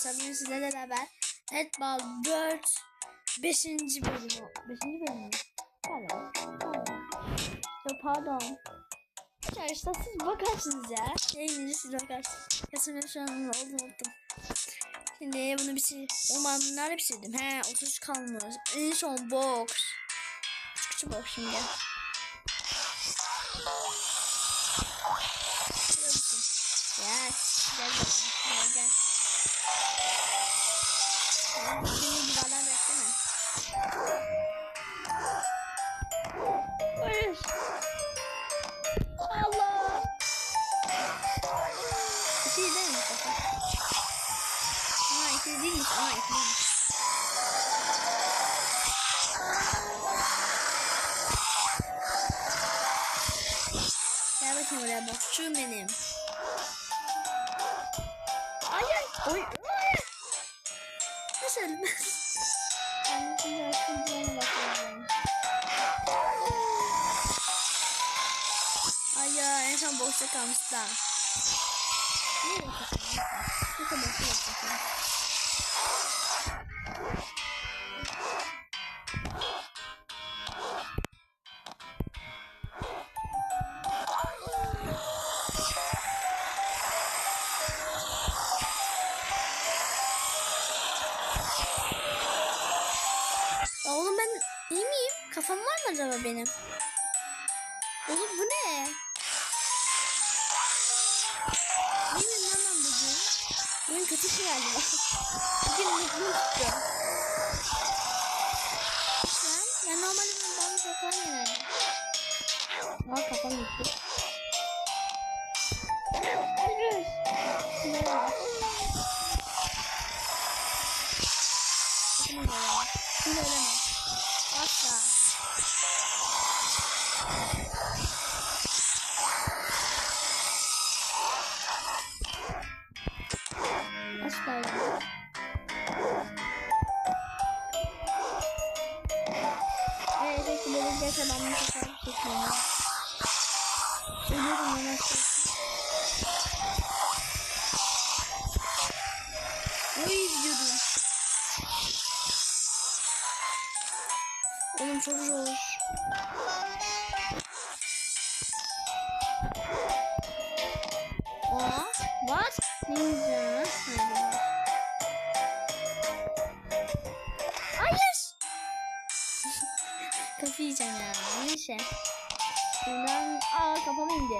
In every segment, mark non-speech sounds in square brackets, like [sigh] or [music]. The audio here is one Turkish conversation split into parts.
arkadaşlar bugün sizlerle beraber Netball 4 5. bölümü 5. bölümü mü? Pardon. Yok pardon. Arkadaşlar siz bakarsınız ya. Yayınlayınca siz bakarsınız. Kesin şu an oldu unuttum. Şimdi bunu bitir. Oğlum ben bunları bitirdim. He 33 kalmış. En son box. Küçük küçük box şimdi. Gel. Gel. Gel gel. Sen Beni duvardan bekleme. Allah. Değil mi Mustafa? Ha ikili değilmiş ama ikiliymiş. Gel bakayım oraya benim. Ay ay. Oy. Nasıl ölmez? Ben şimdi aklımdan bakıyorum. Ay ya en son boşta kalmıştı. Ne yapıyorsun? Ne? Var mı acaba benim? Oğlum bu ne? Miyim lan bugün? Bugün kötü şey geldi. Bugün mutluyum. Sen? Ben normalde bunu bana saklan yenerdim. Aa kafam gitti. Sakın öyle. Sakın öyle. Asla. Asla öyle. Evet, peki böyle Oğlum çok zor. Aa, what? Ninja. Hayır. Kafayı yiyeceğim ya. Neyse. Bundan aa kafama indi.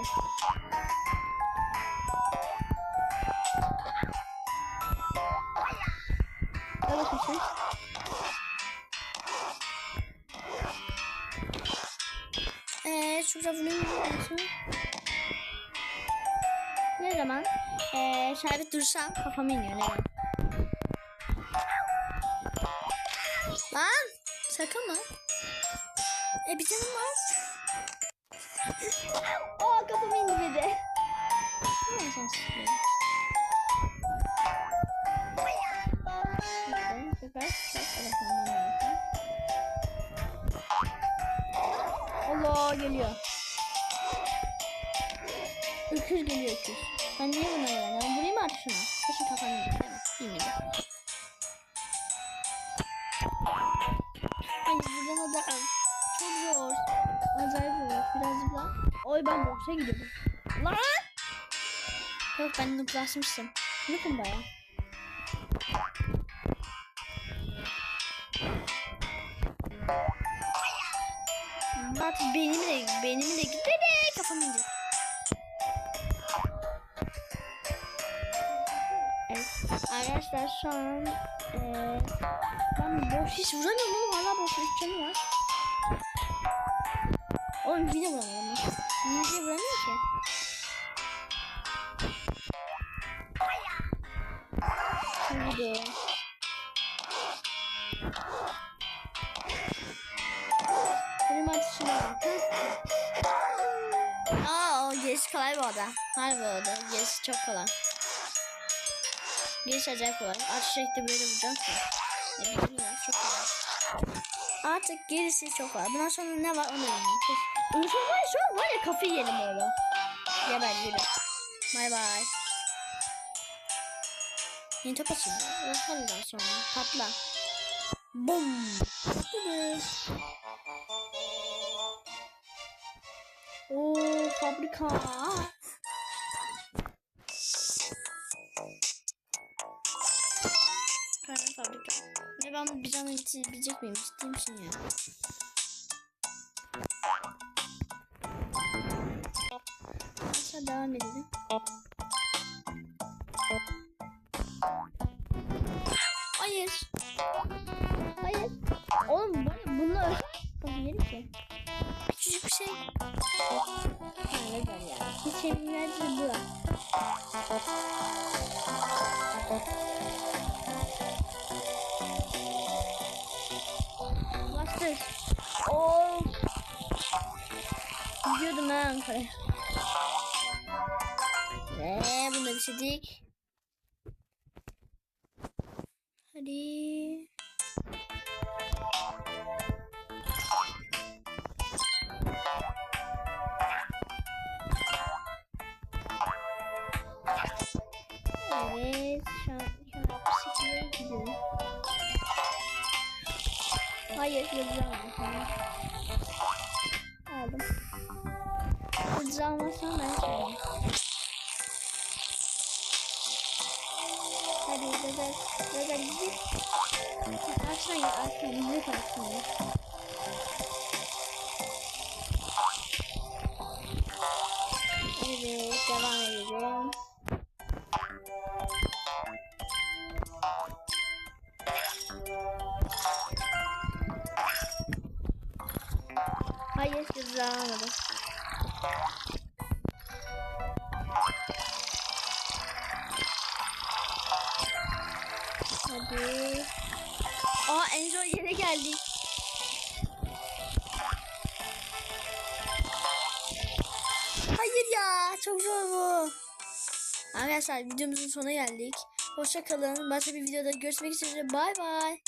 Zaman? Eee şerbet dursam kafama iniyor zaman? Lan şaka mı? E bir canım var. [laughs] Aa kafama indi bir de. Ne. Allah geliyor. Öküz geliyor öküz. Ben niye buna öğrendim? Vurayım mı artık şuna? Kesin kafam yiyecek değil mi? Bilmiyorum. Ay buradan da çok zor. Acayip zor. Birazcık daha. Oy ben boksa gidiyorum. Lan! Yok ben nuklaşmışım. Nukum baya. Bak benim de benim de kafam inecek. Arkadaşlar şu an eee ben boş hiç vuramıyorum oğlum hala boş canı var. Oğlum yine vuramadım. Yine şey vuramıyor ki. Şimdi. Benim atışıma bak. ha? Aa o gerisi kolay bu arada. Harbi oldu. Gerisi çok kolay. Gerisi acayip kolay. Atış şekli böyle vuracağım ki. Ne bileyim çok kolay. Artık gerisi çok kolay. Bundan sonra ne var onu bilmiyorum. An var şu an var ya kafayı yedim oğlum. Geber yürü. Bay bay. Yeni top açıldı. Bakalım sonra. Patla. Bum. Oo fabrika. Kara fabrika. Ne ben bir canlı bitirebilecek miyim? Ciddi misin ya? Aşağı devam edelim. Hayır. Hayır. Oğlum ya bununla öldürmeyelim ki. Küçücük bir şey. Ne der ya. Hiç eminlerce bu. Ankara'ya. Ve bunu da bitirdik. Hadi. Evet. Şu an, şu gidiyorum. Hayır, yazacağım. Yazacağım almazsam ben söyleyeyim. Hadi Gazel, Gazel gidip. Aşağı git, aşağı git, ne tarafına? Evet, devam edelim. Hayır, ceza almadım. Hadi. Aa en zor yere geldik. Hayır ya çok zor bu. Arkadaşlar videomuzun sonuna geldik. Hoşça kalın. Başka bir videoda görüşmek üzere. Bay bay.